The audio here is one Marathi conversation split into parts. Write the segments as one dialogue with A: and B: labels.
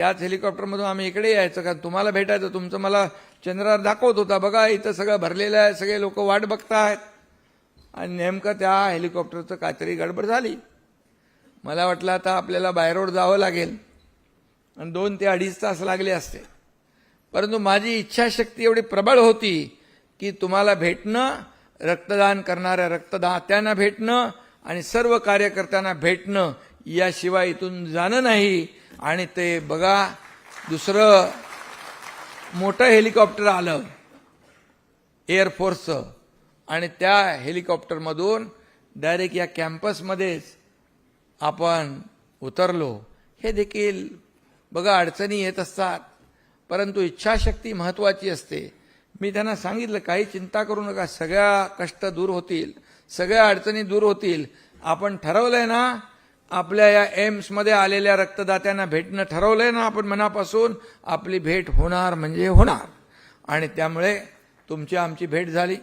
A: याच हेलिकॉप्टरमधून आम्ही इकडे यायचं का? तुम्हाला भेटायचं. तुमचं मला चंद्रावर दाखवत होता. बघा इथं सगळं भरलेलं आहे. सगळे लोक वाट बघत आहेत आणि नेमकं त्या हेलिकॉप्टरचं काहीतरी गडबड झाली. मला वाटलं आता आपल्याला बाय रोड जावं लागेल. आणि दोन ते अडीच तास लागले असते. परंतु माझी इच्छाशक्ती एवढी प्रबळ होती की तुम्हाला भेटणं रक्तदान करणाऱ्या रक्तदात्यांना भेटणं आणि सर्व कार्यकर्त्यांना भेटणं याशिवाय इथून जाणं नाही. आणि ते बघा दुसरं मोठं हेलिकॉप्टर आलं एअरफोर्सचं आणि त्या हेलिकॉप्टरमधून डायरेक्ट या कॅम्पसमध्येच आपण उतरलो. हे देखील बघा अडचणी येत असतात. परंतु इच्छाशक्ती महत्त्वाची असते. मी त्यांना सांगितलं काही चिंता करू नका. सगळ्या कष्ट दूर होतील. सगळ्या अडचणी दूर होतील. आपण ठरवलंय ना आपल्या या एम्समध्ये आलेल्या रक्तदात्यांना भेटणं ठरवलं आहे ना आपण मनापासून आपली भेट होणार म्हणजे होणार. आणि त्यामुळे तुमची आमची भेट झाली.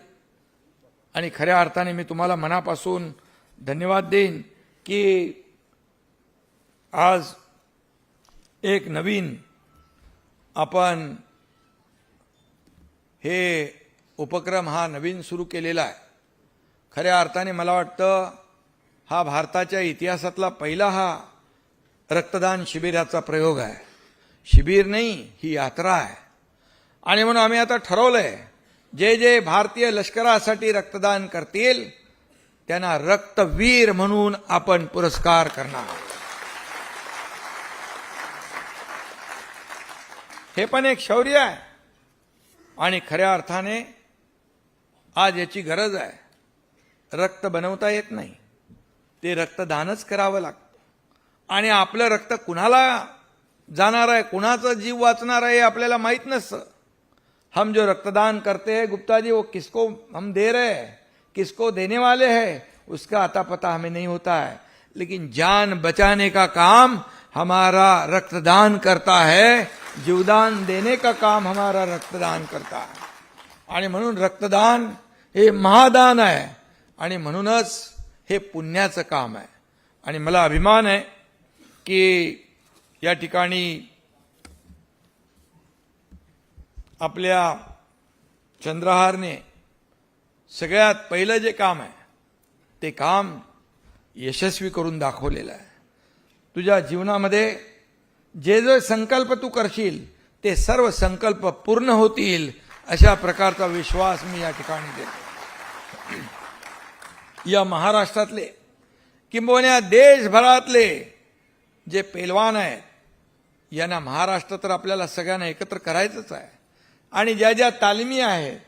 A: आणि खऱ्या अर्थाने मी तुम्हाला मनापासून धन्यवाद देईन की आज एक नवीन आपण हे उपक्रम हा नवीन सुरू केलेला आहे. खऱ्या अर्थाने मला वाटतं हा भारताच्या इतिहासातला पहिला हा रक्तदान शिबिराचा प्रयोग आहे. शिबिर नाही ही यात्रा आहे. आणि म्हणून आम्ही आता ठरवलं आहे जे जे भारतीय लष्करासाठी रक्तदान करतील त्यांना रक्तवीर म्हणून आपण पुरस्कार करणार हे पण एक शौर्य आहे. आणि खऱ्या अर्थाने आज याची गरज आहे. रक्त बनवता येत नाही. ते रक्तदानच करावं लागतं. आणि आपलं रक्त कुणाला जाणार आहे कुणाचा जीव वाचणार आहे हे आपल्याला माहीत नसतं. हम जो रक्तदान करते हैं गुप्ता जी वो किसको हम दे रहे हैं किसको देने वाले हैं उसका अता पता हमें नहीं होता है। लेकिन जान बचाने का काम हमारा रक्तदान करता है जीवदान देने का काम हमारा रक्तदान करता है। आणि म्हणून रक्तदान हे महादान आहे. आणि म्हणूनच हे पुण्याचं काम आहे. आणि मला अभिमान आहे की या ठिकाणी आपल्या चंद्रहारने सगळ्यात पहिलं जे काम आहे ते काम यशस्वी करून दाखवलेलं आहे. तुझ्या जीवनामध्ये जे जे संकल्प तू करशील ते सर्व संकल्प पूर्ण होतील अशा प्रकारचा विश्वास मी या ठिकाणी देतो. या महाराष्ट्रातले किंबहुना देशभरातले जे पेलवान आहेत यांना महाराष्ट्र तर आपल्याला सगळ्यांना एकत्र करायचंच आहे. आणि ज्या ज्या तालमी आहेत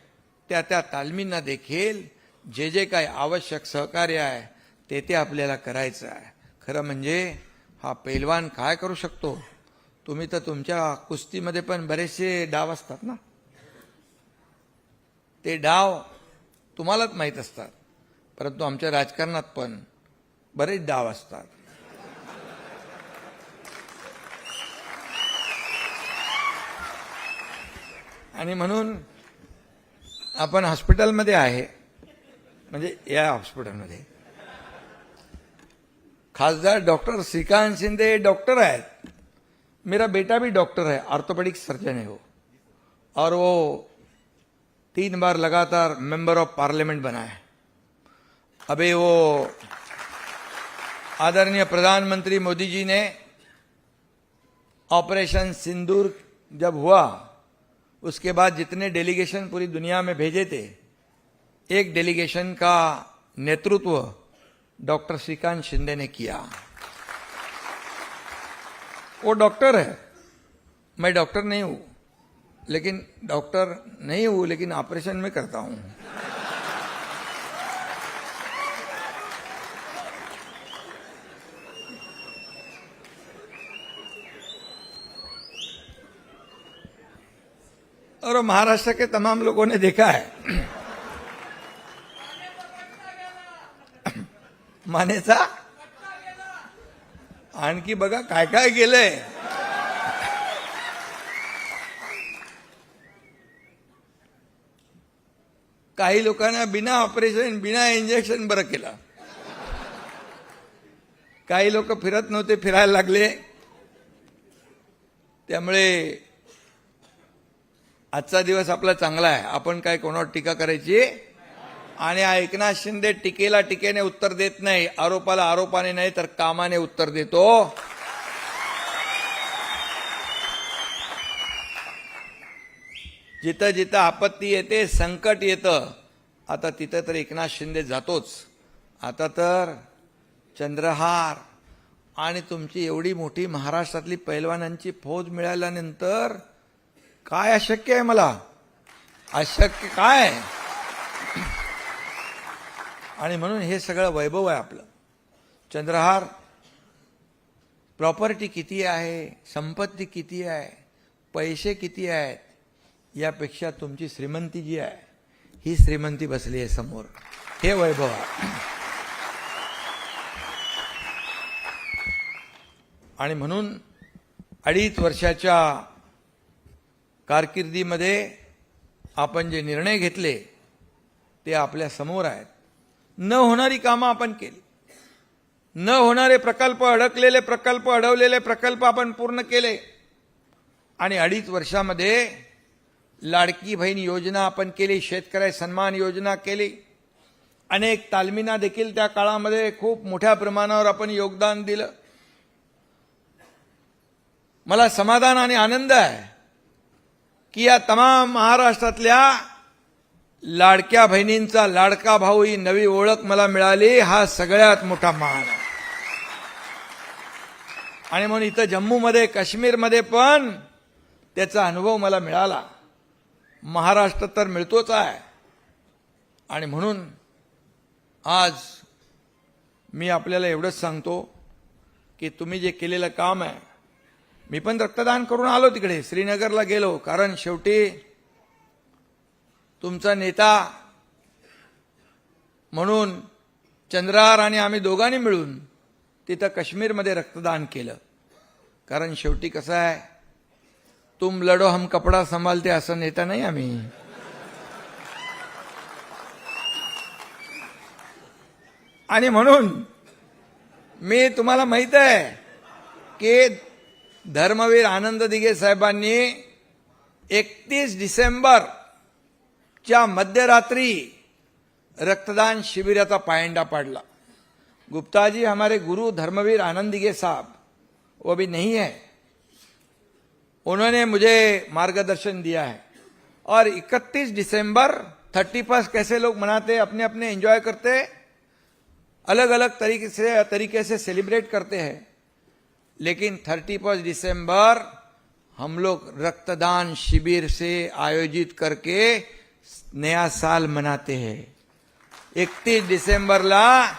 A: त्या त्या तालमींना देखील जे जे काही आवश्यक सहकार्य आहे ते ते आपल्याला करायचं आहे. खरं म्हणजे हा पैलवान काय करू शकतो? तुम्ही तर तुमच्या कुस्तीमध्ये पण बरेचसे डाव असतात ना? ते डाव तुम्हालाच माहीत असतात. परंतु आमच्या राजकारणात पण बरेच डाव असतात. आणि म्हणून आपण हॉस्पिटलमध्ये आहे म्हणजे या हॉस्पिटलमध्ये. खासदार डॉक्टर श्रीकांत शिंदे डॉक्टर आहेत. मेरा बेटा भी डॉक्टर है ऑर्थोपेडिक सर्जन है. वो हो. और वो तीन बार लगातार मेंबर ऑफ पार्लियामेंट बना है. अभी वो आदरणीय प्रधानमंत्री मोदी जी ने ऑपरेशन सिंदूर जब हुआ, उसके बाद जितने डेलीगेशन पूरी दुनिया में भेजे थे, एक डेलीगेशन का नेतृत्व डॉक्टर श्रीकांत शिंदे ने किया। वो डॉक्टर है। मैं डॉक्टर नहीं हूँ, लेकिन डॉक्टर नहीं हूँ, लेकिन ऑपरेशन में करता हूँ। और महाराष्ट्र के तमाम लोगों ने देखा है। मानेचा आणखी बघा काय काय गेलंय काही लोकांना बिना ऑपरेशन बिना इंजेक्शन बरं केलं. काही लोक फिरत नव्हते फिरायला लागले. त्यामुळे आजचा दिवस आपला चांगला आहे. आपण काय कोणावर टीका करायची? आणि एकनाथ शिंदे टीकेला टीकेने उत्तर देत नाही आरोपाला आरोपाने नाही तर कामाने उत्तर देतो. जिथं जिथं आपत्ती येते संकट येतं आता तिथं तर एकनाथ शिंदे जातोच. आता तर चंद्रहार आणि तुमची एवढी मोठी महाराष्ट्रातली पैलवानांची फौज मिळाल्यानंतर काय अशक्य आहे मला? अशक्य काय? आहे? आणि म्हणून हे सगळं वैभव आहे आपलं. चंद्रहार प्रॉपर्टी किती आहे? संपत्ती किती आहे? पैसे किती आहेत? यापेक्षा तुमची श्रीमंती जी आहे ही श्रीमंती बसली आहे समोर. हे वैभव आहे. आणि म्हणून अडीच वर्षाच्या कारकिर्दीमध्ये आपण जे निर्णय घेतले ते आपल्यासमोर आहेत. न होणारी कामं आपण केली. न होणारे प्रकल्प अडकलेले प्रकल्प अडवलेले प्रकल्प आपण पूर्ण केले. आणि अडीच वर्षामध्ये लाडकी बहीण योजना आपण केली शेतकरी सन्मान योजना केली. अनेक तालमींना देखील त्या काळामध्ये खूप मोठ्या प्रमाणावर आपण योगदान दिलं. मला समाधान आणि आनंद आहे. की या तमाम महाराष्ट्रातल्या लाडक्या बहिणींचा लाडका भाऊ ही नवी ओळख मला मिळाली. हा सगळ्यात मोठा मान आहे. आणि म्हणून इथं जम्मूमध्ये काश्मीरमध्ये पण त्याचा अनुभव मला मिळाला. महाराष्ट्र तर मिळतोच आहे. आणि म्हणून आज मी आपल्याला एवढंच सांगतो की तुम्ही जे केलेलं काम आहे मी पण रक्तदान करून आलो तिकडे. श्रीनगरला गेलो. कारण शेवटी तुमचा नेता म्हणून चंद्रार आणि आम्ही दोघांनी मिळून तिथं काश्मीरमध्ये रक्तदान केलं. कारण शेवटी कसं आहे तुम लढो हम कपडा सांभाळते असं नेता नाही आम्ही. आणि म्हणून मी तुम्हाला माहीत आहे की धर्मवीर आनंद दिघे साहेबांनी एकतीस डिसेंबर च्या मध्यरात्री रक्तदान शिबिराचा पायंडा पाडला. गुप्ता जी हमारे गुरु धर्मवीर आनंद दिघे साहब, वो भी नहीं है। उन्होंने मुझे मार्गदर्शन दिया है। और 31 दिसंबर 31 कैसे लोग मनाते अपने अपने एंजॉय करते अलग अलग तरीके से तरीके से सेलिब्रेट करते हैं। लेकिन 31 दिसंबर हम लोग रक्तदान शिविर से आयोजित करके नया साल मनाते हैं। एकतीस डिसेंबरला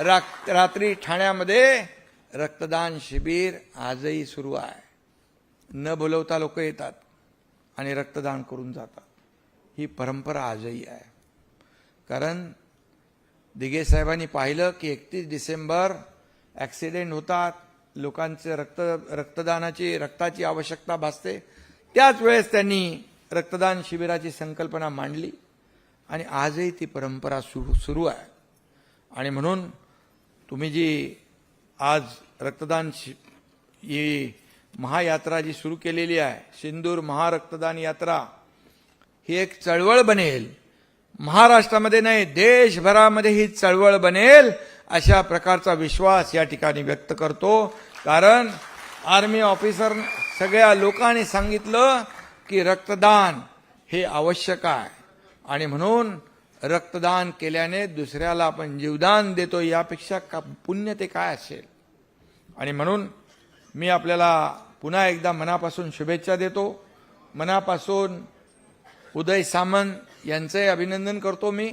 A: रा- रात्री ठाण्यामध्ये रक्तदान शिबिर आजही सुरू आहे। न बोलवता लोक येतात आणि रक्तदान करून जातात। ही परंपरा आजही आहे। कारण दिगे साहेबांनी पाहिलं की एकतीस डिसेंबर ॲक्सिडेंट होतात लोकांचे रक्त रक्तदानाची रक्ताची आवश्यकता भासते. त्याच वेळेस त्यांनी रक्तदान शिबिराची संकल्पना मांडली आणि आजही ती परंपरा सुरू सुरू आहे. आणि म्हणून तुम्ही जी आज रक्तदान शि ही महायात्रा जी सुरू केलेली आहे सिंदूर महारक्तदान यात्रा ही एक चळवळ बनेल. महाराष्ट्रामध्ये नाही देशभरामध्ये ही चळवळ बनेल. अशा प्रकारचा विश्वास या ठिकाणी व्यक्त करतो. कारण आर्मी ऑफिसर सगळ्या लोकांनी सांगितलं की रक्तदान हे आवश्यक आहे. आणि म्हणून रक्तदान केल्याने दुसऱ्याला आपण जीवदान देतो यापेक्षा का पुण्य ते काय असेल? आणि म्हणून मी आपल्याला पुन्हा एकदा मनापासून शुभेच्छा देतो. मनापासून उदय सामंत यांचंही अभिनंदन करतो मी.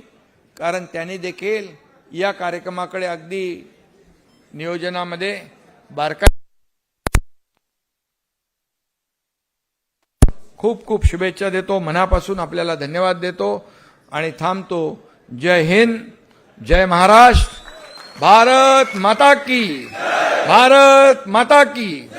A: कारण त्यांनी देखील या कार्यक्रमाकडे अगदी नियोजनामध्ये बारका खूप खूप शुभेच्छा देतो. मनापासून आपल्याला धन्यवाद देतो. आणि थांबतो. जय हिंद. जय महाराष्ट्र. भारत माता की. भारत माता की.